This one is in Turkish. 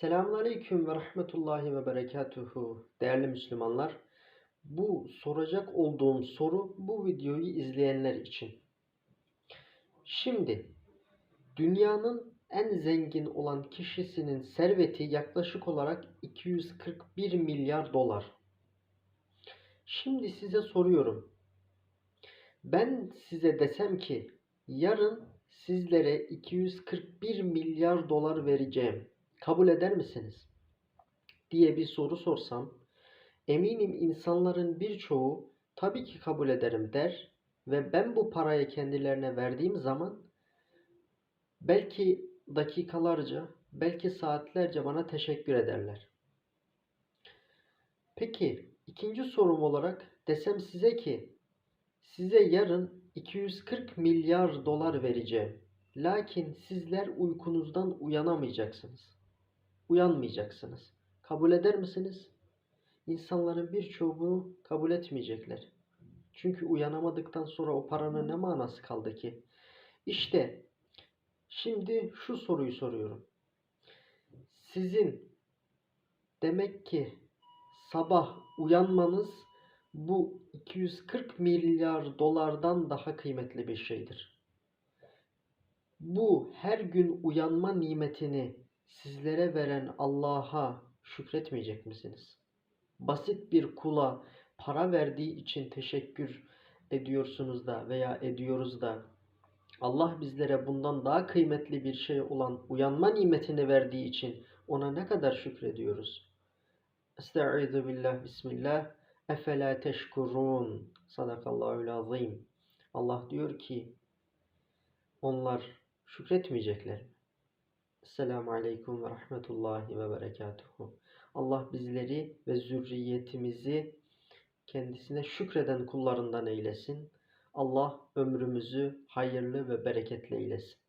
Selamünaleyküm ve rahmetullahi ve berekatuhu. Değerli Müslümanlar, bu soracak olduğum soru bu videoyu izleyenler için. Şimdi dünyanın en zengin olan kişisinin serveti yaklaşık olarak 241 milyar dolar. Şimdi size soruyorum. Ben size desem ki yarın sizlere 241 milyar dolar vereceğim. Kabul eder misiniz? diye bir soru sorsam eminim insanların birçoğu tabii ki kabul ederim der ve ben bu parayı kendilerine verdiğim zaman belki dakikalarca, belki saatlerce bana teşekkür ederler. Peki ikinci sorum olarak desem size ki size yarın 240 milyar dolar vereceğim. Lakin sizler uykunuzdan uyanamayacaksınız. Uyanmayacaksınız. Kabul eder misiniz? İnsanların birçoğu bunu kabul etmeyecekler. Çünkü uyanamadıktan sonra o paranın ne manası kaldı ki? İşte şimdi şu soruyu soruyorum. Sizin demek ki sabah uyanmanız bu 240 milyar dolardan daha kıymetli bir şeydir. Bu her gün uyanma nimetini sizlere veren Allah'a şükretmeyecek misiniz? Basit bir kula para verdiği için teşekkür ediyorsunuz da veya ediyoruz da Allah bizlere bundan daha kıymetli bir şey olan uyanma nimetini verdiği için ona ne kadar şükrediyoruz? Estaizu billah bismillah. Efela teşkurun. Sadakallahul azim. Allah diyor ki onlar şükretmeyecekler mi? Esselamu Aleyküm ve Rahmetullahi ve Berekatuhu. Allah bizleri ve zürriyetimizi kendisine şükreden kullarından eylesin. Allah ömrümüzü hayırlı ve bereketli eylesin.